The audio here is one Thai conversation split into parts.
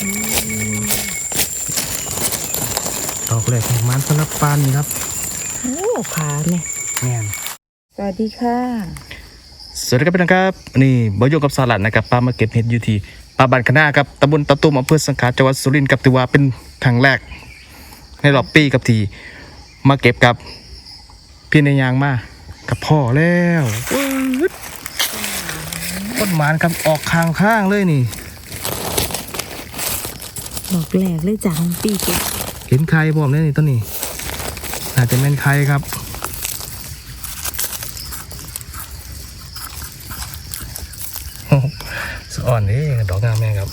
ดอกแรกของมันสำหรับปานนี่ครับ โอ้ขาเนี่ยแม่นสวัสดีค่ะ สวัสดีครับพี่น้องครับนี่บอยโยกับสลัดนะครับปลามาเก็บเห็ดอยู่ที่ปลาบันคณาครับตำบลตะตุ่มอำเภอสังขลาจังหวัดสุรินทร์ครับถือว่าเป็นครั้งแรก ในรอบปีครับที่มาเก็บกับพี่ในยางมากับพ่อแล้วปึ๊ดต้นหมานครับออกข้างข้างๆเลยนี่ ดอกแรกเลยจ้ะของปีเก็บเห็นใครบอกเลยนี่ต้นนี้น่าจะเป็นใครครับโอ้โหสะอ่อนนี่ดอกงามแม่ครับ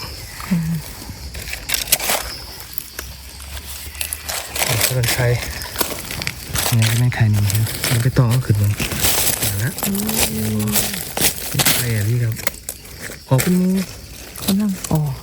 นี่จะเป็นใครนี่จะเป็นใครนี่ครับมันไปต่อก็ขึ้นมันมาแล้วเป็นใครอะพี่ครับออกเป็นหมูกำลังออก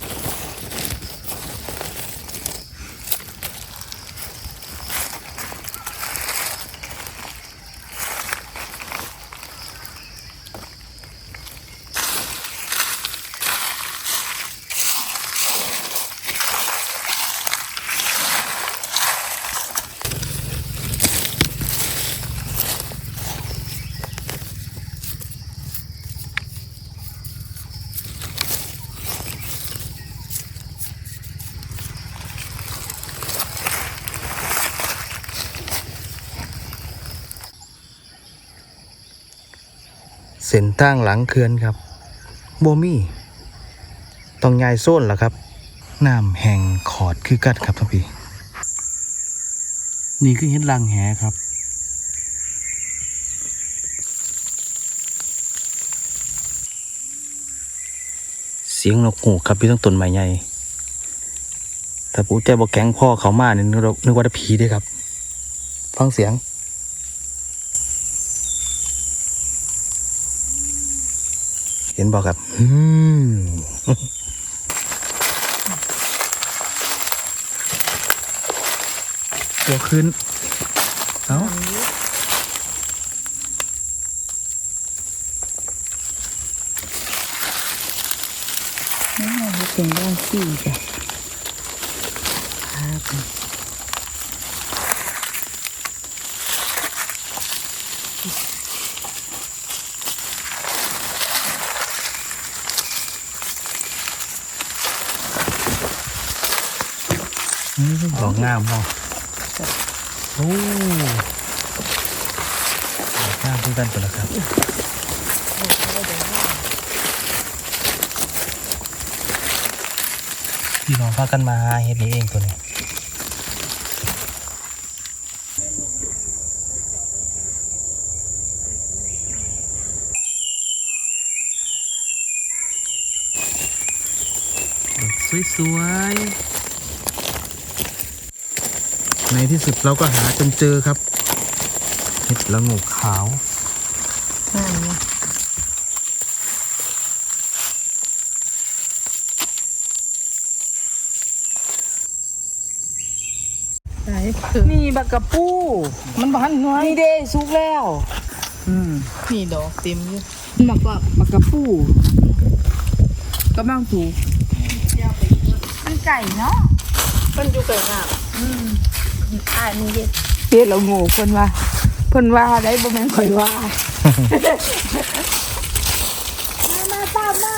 เส้นตั้งหลังเขื่อนครับโบมี่ต้องยายโซนล่ะครับน้ำแห่งขอดคือกัดครับท่านพี่นี่คือเห็ดลังแหครับเสียงนกหูครับพี่ต้องต้นไม้ใหญ่แต่ปู่ใจบอกแก๊งพ่อเขามาเนี่ยนึกว่าจะผีด้วยครับ ฟังเสียง เห็นบอกครับอืมตัวขึ้น เอ้านี่มันเป็นด้านสี่จ้ะครับ ดอกงามบ่โอ้ดอกงามด้วยกันตัวละครับพี่น้องพากันมาหาเห็ดนี้เองตัวนี้ดอกสวยๆ ในที่สุดเราก็หาจนเจอครับ เห็ดละโงกขาวงามเนาะไหนนี่บักกะปูมันบ้านน้อยนี่เด้สุกแล้ว อืมนี่ดอกเต็มอยู่บักกะบักกะปูกำลังถูกมันไก่เนาะมันอยู่ไกลงาม อ่านี่เด็ดเฮ็ดแล้วโง่เพิ่นว่าเพิ่นว่าได้บ่แม่นข่อยว่ามาตามมา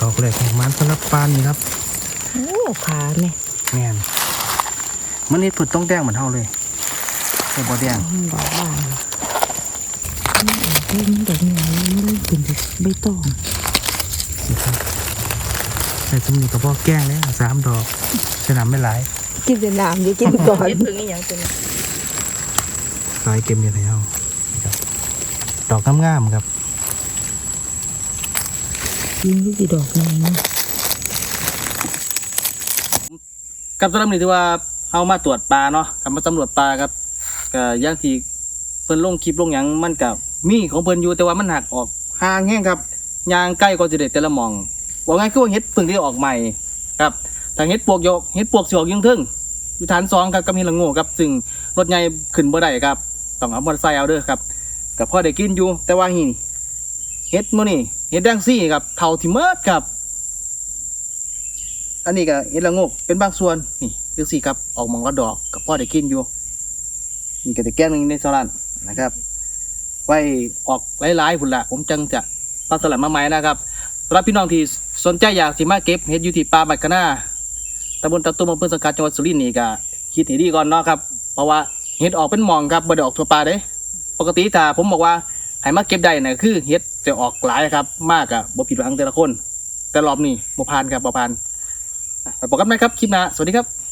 ดอกแรกของมันสำหรับปานนี่ครับโอ้ขาเนี่ยแม่นมันนี่ผุดต้องแดงเหมือนเฮาเลยแต่บ่แดงมันบอกว่าเพิ่นดอกนี้มันเป็นใบตองนี่ครับใส่สมนีกับพ่อแกล้งแล้วสามดอกจะนำไม่หลาย กินแต่น้ำอย่ากินก่อนเฮ็ดเพิ่งอีหยังตัวนี้สายเกมยังไงเฮานี่ครับดอกงามๆครับกินที่ดอกนี้นะกับสำหรับนี่ถือว่าเอามาตรวจปลาเนาะกับมาสำรวจปลาครับก็อย่างที่เพิ่นลงคลิปลงหยังมันกับมีของเพิ่นอยู่แต่ว่ามันหักออกห่างแห้งครับยางใกล้ก็จะเด็ดแต่ละหมองบอกง่ายคือว่าเฮ็ดเพิ่งที่ออกใหม่ครับ ทางเฮ็ดปวกโยกเฮ็ดปวกสิออกยังทึงอยู่ฐานสองครับกับเฮ็ดละโง่ครับซึ่งรถใหญ่ขึ้นบ่ได้ครับต้องเอามอเตอร์ไซค์เอาเด้อครับกับพ่อได้กินอยู่ แต่ว่านี่เฮ็ดมื้อนี่เฮ็ดแดงซี่ครับเท่าที่เมิดครับ อันนี้ก็เห็ดละงกเป็นบางส่วนนี่ดูสิครับออกมองละดอกกับพ่อได้กินอยู่นี่ก็จะแก้งนึงในสลัดนะครับ ไว้ออกหลายๆพุ่นละผมจังจะปลาสลัดมาใหม่นะครับสำหรับพี่น้องที่สนใจอยากสิมาเก็บเห็ดอยู่ที่ป่าบัดกะนา ตำบลตะตุมอำเภอสังกัดจังหวัดสุรินทร์นี่ก็คิดให้ดีก่อนเนาะครับ เพราะว่าเห็ดออกเป็นหมองครับบ่ได้ออกทั่วป่าเด้ ปกติถ้าผมบอกว่าให้มาเก็บได้น่ะคือเห็ดจะออกหลายครับ มากอะบ่ผิดหวังแต่ละคน แต่รอบนี้บ่ผ่านครับบ่ผ่านอะไปพบกันไหมครับคลิปหน้าสวัสดีครับ